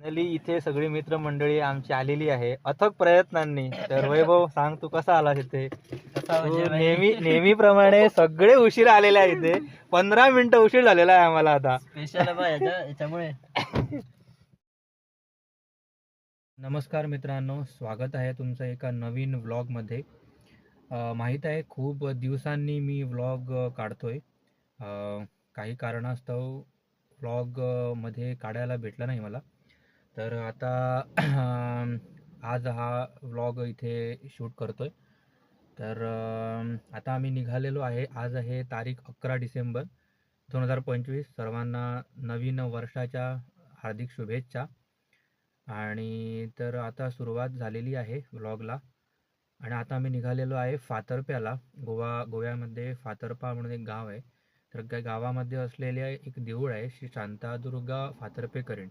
Finally इथे सगळी मित्रमंडळी आमची आलेली आहे. अथक प्रयत्नांनी. तर वैभव सांग तू कसा आलास इथे? तू म्हणजे? नेहमी नेहमीप्रमाणे सगळे उशीर आलेले आहे इथे. पंधरा मिनिटं उशीर झालेला आहे आम्हाला आता. स्पेशल याच्यामुळे. नमस्कार मित्रांनो. स्वागत आहे तुमचं एका नवीन व्लॉगमध्ये माहीत आहे खूप दिवसांनी मी व्लॉग काढतोय. अ, काही कारणास्तव व्लॉगमध्ये काढायला भेटलं नाही मला. तर आता आज हा व्लॉग इथे शूट करतोय. तर आता आम्ही निघालेलो आहे. आज आहे तारीख अकरा डिसेंबर दोन हजार पंचवीस. सर्वांना नवीन वर्षाच्या हार्दिक शुभेच्छा. आणि तर आता सुरुवात झालेली आहे व्लॉगला आणि आता आम्ही निघालेलो आहे फातर्प्याला. गोवा गोव्यामध्ये फातर्पा म्हणून एक गाव आहे. तर गावामध्ये असलेले एक देऊळ आहे. श्री शांतादुर्गा फातर्पेकरीण.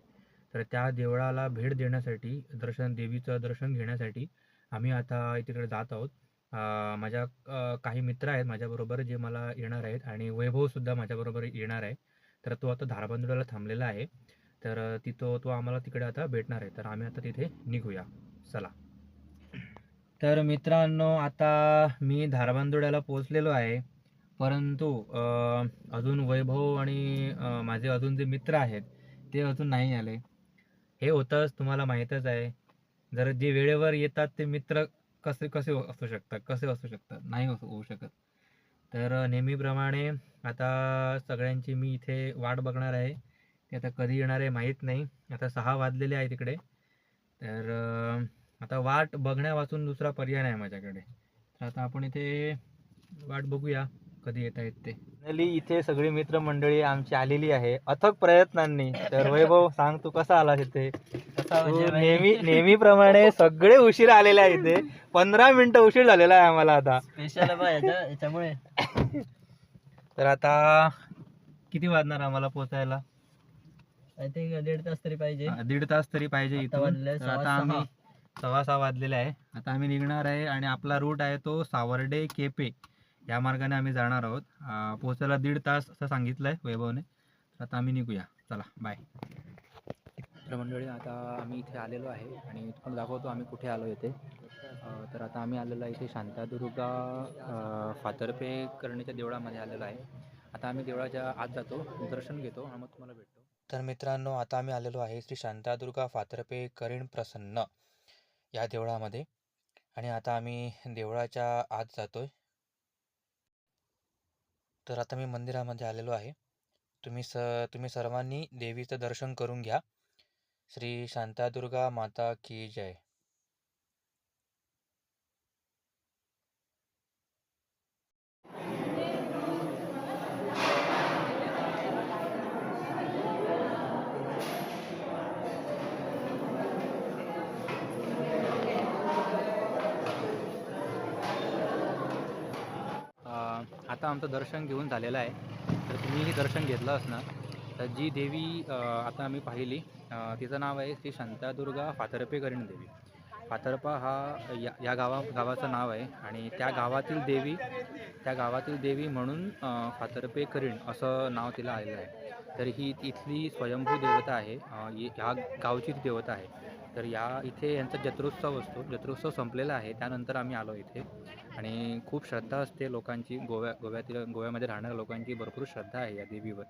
तर त्या देवळाला भेट देण्यासाठी दर्शन देवीचं दर्शन घेण्यासाठी आम्ही आता तिकडे जात आहोत. माझ्या काही मित्र आहेत माझ्याबरोबर जे मला येणार आहेत आणि वैभवसुद्धा माझ्याबरोबर येणार आहे. तर तो आता धारबांदुराला थांबलेला आहे. तर तिथं तो आम्हाला तिकडे आता भेटणार आहे. तर आम्ही आता तिथे निघूया. चला. तर मित्रांनो आता मी धारबांदोड्याला पोचलेलो आहे. परंतु अजून वैभव आणि माझे अजून जे मित्र आहेत ते अजून नाही आले. हे होतंच तुम्हाला माहीतच आहे. जर जे वेळेवर येतात ते मित्र कसे कसे असू शकतात कसे असू शकतात नाही होऊ शकत. तर नेहमीप्रमाणे आता सगळ्यांची मी इथे वाट बघणार आहे. ते आता कधी येणार आहे माहीत नाही. आता सहा वाजलेले आहे तिकडे तर आता वाट बघण्यावाचून दुसरा पर्याय नाही माझ्याकडे. तर आता आपण इथे वाट बघूया. कधी येत आहेत ते? फायनली इथे सगळी मित्रमंडळी आमची आलेली आहे. अथक प्रयत्नांनी. तर वैभव सांग तू कसा आलास इथे? तू? नेहमी नेहमीप्रमाणे सगळे उशीर आलेले आहे इथे. पंधरा मिनिटं उशीर झालेला आहे आम्हाला आता. स्पेशल याच्यामुळे. तर आता किती वाजणार आम्हाला पोचायला? आय थिंक दीड तास तरी पाहिजे. दीड तास तरी पाहिजे वाजले तर सव्वा आता. आम्ही सव्वा सहा वाजलेले आहे. आता आम्ही निघणार आहे आणि आपला रूट आहे तो सावर्डे केपे. या मार्गाने आम्ही जाणार आहोत. पोहोचायला दीड तास असं सांगितलं आहे वैभवने. तर आता आम्ही निघूया. चला बाय तर मंडळी आता आम्ही इथे आलेलो आहे आणि तुम्हाला दाखवतो आम्ही कुठे आलो इथे. तर आता आम्ही आलेलो आहे इथे शांतादुर्गा फातर्पे करणीच्या देवळामध्ये आलेलो आहे. आता आम्ही देवळाच्या आत जातो दर्शन घेतो आणि मग तुम्हाला भेटतो. तर मित्रांनो आता आम्ही आलेलो आहे श्री शांतादुर्गा फातर्पे करीण प्रसन्न या देवळामध्ये. आणि आता आम्ही देवळाच्या आत जातोय. तर आता मी मंदिरामध्ये आलेलो आहे. तुम्ही स तुम्ही सर्वांनी देवीचं दर्शन करून घ्या. श्री शांतादुर्गा माता की जय. आता आमचं दर्शन घेऊन झालेलं आहे. तर तुम्हीही दर्शन घेतलं असणार. तर जी देवी आता आम्ही पाहिली तिचं नाव आहे श्री शांतादुर्गा फातर्पेकरीण देवी. फातर्पा हा या या गावा गावाचं नाव आहे आणि त्या गावातील देवी त्या गावातील देवी म्हणून अ, फातर्पे करीण असं नाव तिला आलेलं आहे. तर ही इथली स्वयंभू देवता आहे. ह्या गावची देवता आहे. तर या इथे यांचा जत्रोत्सव असतो. जत्रोत्सव संपलेला आहे. त्यानंतर आम्ही आलो इथे. आणि खूप श्रद्धा असते लोकांची गोव्या गोव्यातील गोव्यामध्ये राहणाऱ्या लोकांची भरपूर श्रद्धा आहे या देवीवर.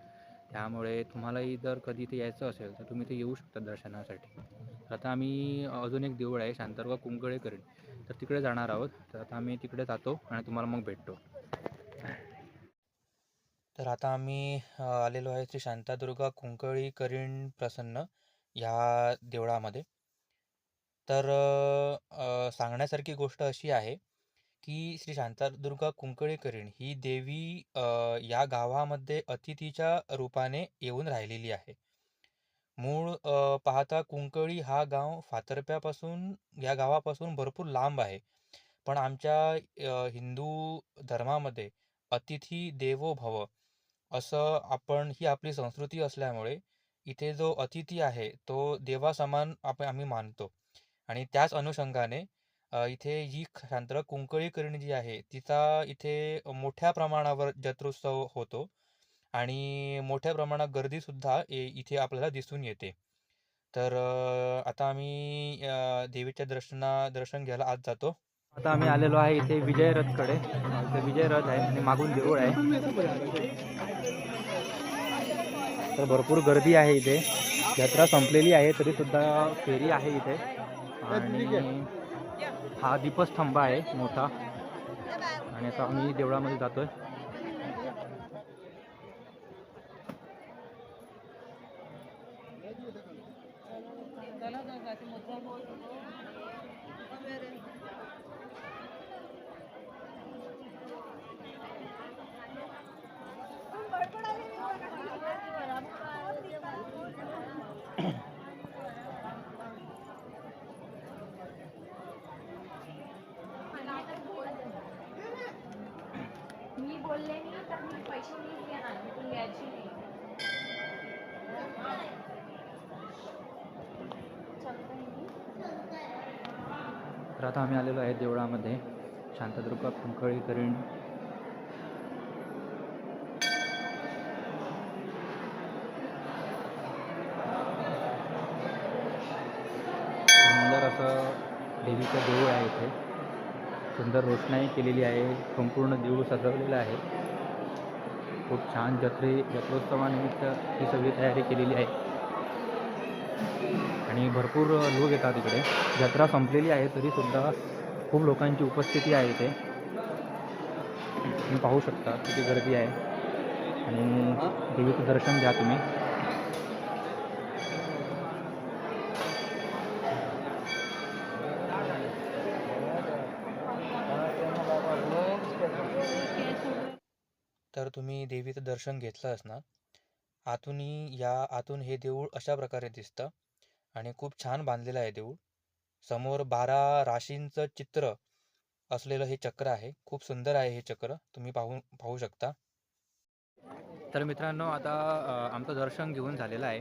त्यामुळे तुम्हालाही जर कधी इथे यायचं असेल तर तुम्ही इथे येऊ शकता दर्शनासाठी. आता आम्ही अजून एक देऊळ आहे शांतारगाव कुंकळेकरीण तर तिकडे जाणार आहोत. तर आता आम्ही तिकडे जातो आणि तुम्हाला मग भेटतो. तर आता आम्ही आलेलो आहे श्री शांतादुर्गा कुंकळी करीण प्रसन्न ह्या देवळामध्ये. तर सांगण्यासारखी गोष्ट अशी आहे की श्री शांतादुर्गा कुंकळेकरीण ही देवी या गावामध्ये अतिथीच्या रूपाने येऊन राहिलेली आहे. मूळ पाहता कुंकळी हा गाव फातर्प्यापासून या गावापासून भरपूर लांब आहे. पण आमच्या हिंदू धर्मामध्ये अतिथी देवो भव असं आपण ही आपली संस्कृती असल्यामुळे इथे जो अतिथी आहे तो देवासमान आपण आम्ही मानतो. आणि त्याच अनुषंगाने इथे ही शांतरा कुंकळीकरणी जी आहे तिचा इथे मोठ्या प्रमाणावर जत्रोत्सव होतो आणि मोठ्या प्रमाणात गर्दीसुद्धा इथे आपल्याला दिसून येते. तर आता आम्ही देवीच्या दर्शना दर्शन घ्यायला आज जातो. आता आम्ही आलेलो आहे इथे विजय रथकडे इथे विजय रथ आहे आणि मागून देऊळ आहे. तर भरपूर गर्दी आहे इथे. यात्रा संपलेली आहे तरी सुद्धा फेरी आहे इथे. आणि हा दीपस्तंभ आहे मोठा. आणि आता आम्ही देवळामध्ये जातोय. आहे बोलले नाही तर मी पैसे नाही घेणार मी तुला यायची नाही. तर आता आम्ही आलेलो आहे देवळामध्ये. शांतदुर्गा पंकळी सुंदर असं देवीचं देऊळ आहे इथे. सुंदर रोषणाई केलेली आहे. संपूर्ण देऊळ सजवलेलं आहे. खूप छान जत्रे जत्रोत्सवानिमित्त ही सगळी तयारी केलेली आहे. आणि भरपूर लोक येतात इकडे. जत्रा संपलेली आहे तरीसुद्धा खूप लोकांची उपस्थिती आहे इथे. तुम्ही पाहू शकता किती गर्दी आहे. आणि देवीचं दर्शन घ्या तुम्ही. तर तुम्ही देवीचं दर्शन घेतलं असणार. आतूनही या आतून हे देऊळ अशा प्रकारे दिसतं आणि खूप छान बांधलेलं आहे देऊळ. समोर बारा राशींचं चित्र असलेलं हे चक्र आहे. खूप सुंदर आहे हे चक्र. तुम्ही पाहू पाहू शकता. तर मित्रांनो आता आमचं दर्शन घेऊन झालेलं आहे.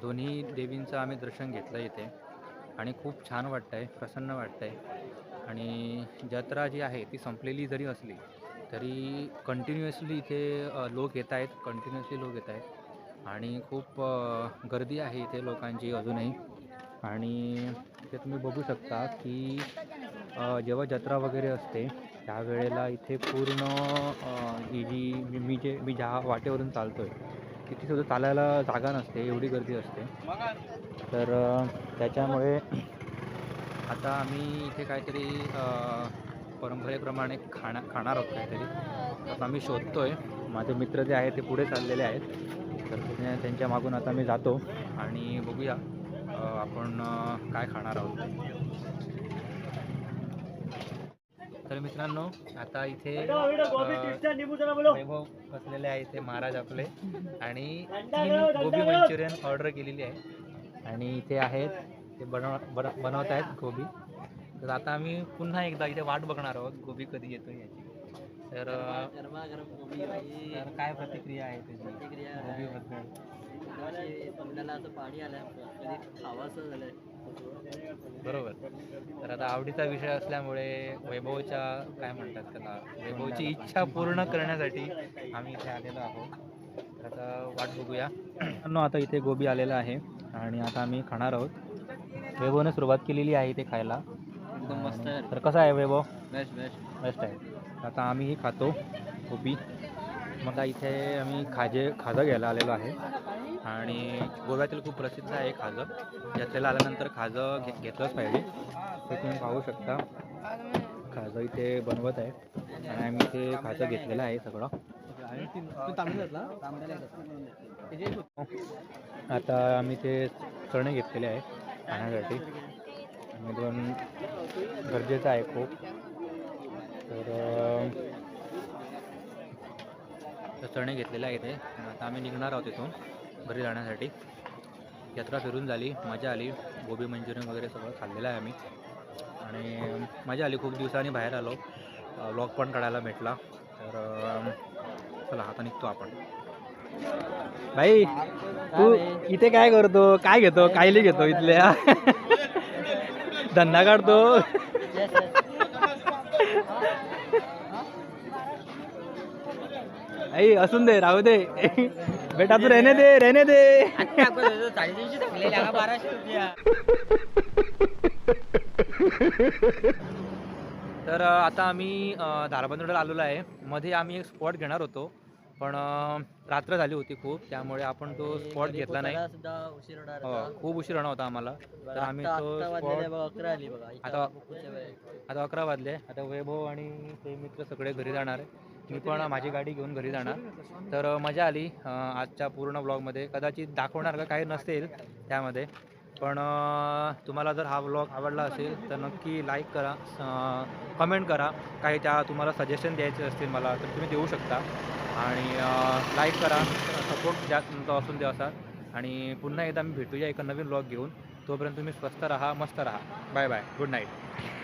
दोन्ही देवींचं आम्ही दर्शन घेतलं इथे. आणि खूप छान वाटतं आहे प्रसन्न वाटतं आहे आणि जत्रा जी आहे ती संपलेली जरी असली तरी कंटिन्युअसली इथे लोक येत आहेत. कंटिन्युअसली लोक येत आहेत. आणि खूप गर्दी आहे इथे लोकांची अजूनही. आणि इथे तुम्ही बघू शकता की जेव्हा जत्रा वगैरे असते त्यावेळेला इथे पूर्ण ही जी मी मी जे मी ज्या वाटेवरून चालतो आहे तिथे सुद्धा चालायला जागा नसते एवढी गर्दी असते. तर त्याच्यामुळे आता आम्ही इथे काहीतरी परंपरेप्रमाणे खाणा खाणार आहोत काहीतरी. आता आम्ही शोधतोय. माझे मित्र जे आहेत ते पुढे चाललेले आहेत. तर त्यांच्या मागून आता मी जातो आणि बघूया आपण काय खाणार आहोत. तर मित्रांनो आता इथे वैभव बसलेले आहे इथे महाराज आपले. आणि गोबी मंचुरियन ऑर्डर केलेली आहे. आणि इथे आहेत ते बनव बन बनवत आहेत गोबी. तर आता आम्ही पुन्हा एकदा इथे वाट बघणार आहोत गोबी कधी येतो याची. तर काय प्रतिक्रिया आहे त्याची? प्रतिक्रिया. गोबीबद्दल. अशी तोंडाला असं पाणी आलं कधी खावासं झालंय. बरोबर. तर आता आवडीचा विषय असल्यामुळे वैभवच्या काय म्हणतात त्याला? वैभवची इच्छा पूर्ण करण्यासाठी आम्ही इथे आलेलो आहोत. तर आता वाट बघूया. नो आता इथे गोबी आलेला आहे आणि आता आम्ही खाणार आहोत. वैभवने सुरुवात केलेली आहे इथे खायला. एकदम मस्त आहे. तर कसं आहे वैभव? बेस्ट बेस्ट बेस्ट आहे. आता आम्हीही खातो गोबी मग इथे आम्ही खाजे खाजा घ्यायला आलेलो आहे. आणि गोव्यातील खूप प्रसिद्ध आहे खाजं. यात्रेला आल्यानंतर खाजं घे घेतलंच पाहिजे. ते तुम्ही पाहू शकता खाजं इथे बनवत आहे. आणि आम्ही इथे खाजं घेतलेलं आहे सगळं. आता आम्ही ते चणे घेतलेले आहे खाण्यासाठी. दोन गरजेचं आहे खूप. तर चणे घेतलेले आहे इथे. आणि आता आम्ही निघणार आहोत इथून घरी जाण्यासाठी. यात्रा फिरून झाली मजा आली. गोबी मंचुरियन वगैरे सगळं खाल्लेलं आहे आम्ही. आणि मजा आली खूप दिवसांनी बाहेर आलो. व्लॉग पण काढायला भेटला. तर चला आता निघतो आपण. भाई तू इथे काय करतो? काय घेतो? कायली घेतो इथल्या? धंदा काढतो आई असून दे राहू दे. बेटा तू रहने दे रहने दे. तर आता आम्ही धारबंदोडला आलेलो आहे. मध्ये आम्ही एक स्पॉट घेणार होतो. पण रात्र झाली होती खूप त्यामुळे आपण तो स्पॉट घेतला नाही. हो. खूप उशीर होणार होता आम्हाला. तर आम्ही तो स्पॉट आता- अकरा वाजले. आता वैभव आणि ते मित्र सगळे घरी जाणार मी पण माझी गाडी घेऊन घरी जाणार. तर मजा आली आजच्या पूर्ण ब्लॉगमध्ये कदाचित दाखवणार का काही नसेल त्यामध्ये. पण तुम्हाला जर हा ब्लॉग आवडला असेल तर नक्की लाईक करा कमेंट करा. काही त्या तुम्हाला सजेशन द्यायचे असतील मला तर तुम्ही देऊ शकता. आणि लाईक करा सपोर्ट जास्त असून द्या असा. आणि पुन्हा एकदा मी भेटूया एका नवीन ब्लॉग घेऊन. तोपर्यंत तुम्ही स्वस्त राहा मस्त राहा. Bye bye good night